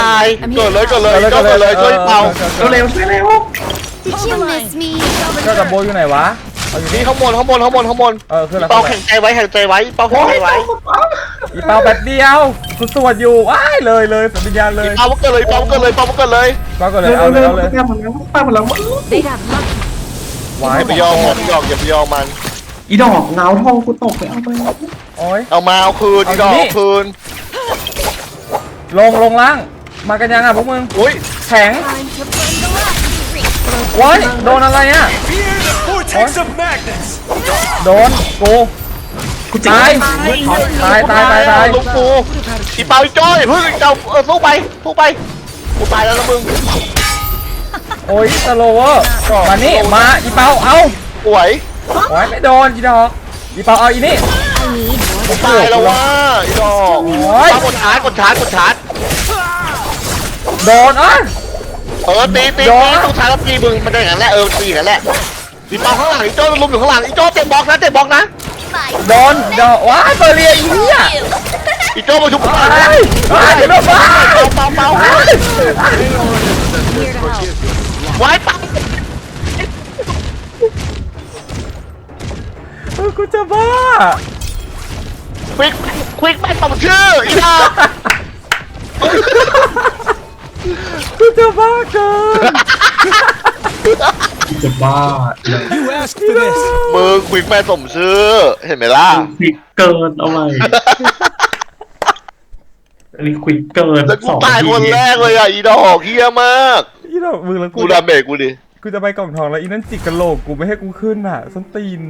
ตายเกิดเลยเกิดเลยเกิดเลยช่วยเป่าเร็วๆช่วยเร็ว Did you miss me? เจ้ากับโบอยู่ไหนวะเอาอยู่นี่นี่ข้างบนข้างบนข้างบนข้างบนเออคืออะไรเป่าแข็งใจไว้แข็งใจไว้เป่าแข็งใจไว้อีเปาแบบเดียวกูสวดอยู่ว้ายเลยเลยสัมปญญาณเลยเป่าเกิดเลยเป่าเกิดเลยเป่าเกิดเลยเปาก็เลยเร็วเอาเลยเร็วเอาเลยแก้หมดแล้วแก้หมดแล้ว They got lucky. วายอย่าไปยอมมันยอมอย่าไปยอมมัน อีดอกเงาทองกูตกไปเอาไปโอ้ยเอามาเอาคืนอีดอกเอานี่เอาคืน ลงลงล่าง มากันยังอะพวกมึงอุ้ยแข็ง Time to burn the last. ว้ายโดนอะไรอะ Fear the vortex of madness! โดนกูกูจิกตายตายตายตายตายลูกปูอีเป่าอีจ้อยเพิ่งเอาเออสู้ไปสู้ไปกูตายแล้วนะมึงโอ้ยสโลเวอร์มานี่มาอีเปาเอาป่วยโอ้ยไม่โดนอีดอกอีเปาเอาอีนี่ I need more. ตายแล้วว่าอีดอกโอ้ยเป่ากดชาร์จกดชาร์จกดชาร์จโดนอะ เออตีตีโดตีน ต้องชาร์จตีมึงมันได้อย่างนั้นแหละเออตีอย่างนั้นแหละอีเป่าข้างหลังอีจ้อยลุมอยู่ข้างหลังอีจ้อยเตะบล็อกนะเตะบล็อกนะโดนโดนว้ายเบอร์เรียอีเหี้ยอีจ้อยมาชุบว้ายว้ายเดี๋ยวโดนว้ายเป่าเป่าเป่าว้าย Here to help. ไว้เป่าเออกูจะบ้าค วิกควิกไม่ตอบชื่ออีดอกกูจะบ้าเกินกูจะบ้า You asked for this! มึงควิกแม่สมชื่อ เห็นไหมล่ะ ควิกเกินเอาไว้อันนี้ควิกเกินแล้วกูสองตายคนแรกเลยอะอีดอกเฮียมาก อีดอกมึงแล้วกูกูดาเมจกูดิ กูจะไปกล่องทองแล้วอีนั่นจิกกะโหลกกูไม่ให้กูขึ้นอะส้นตีน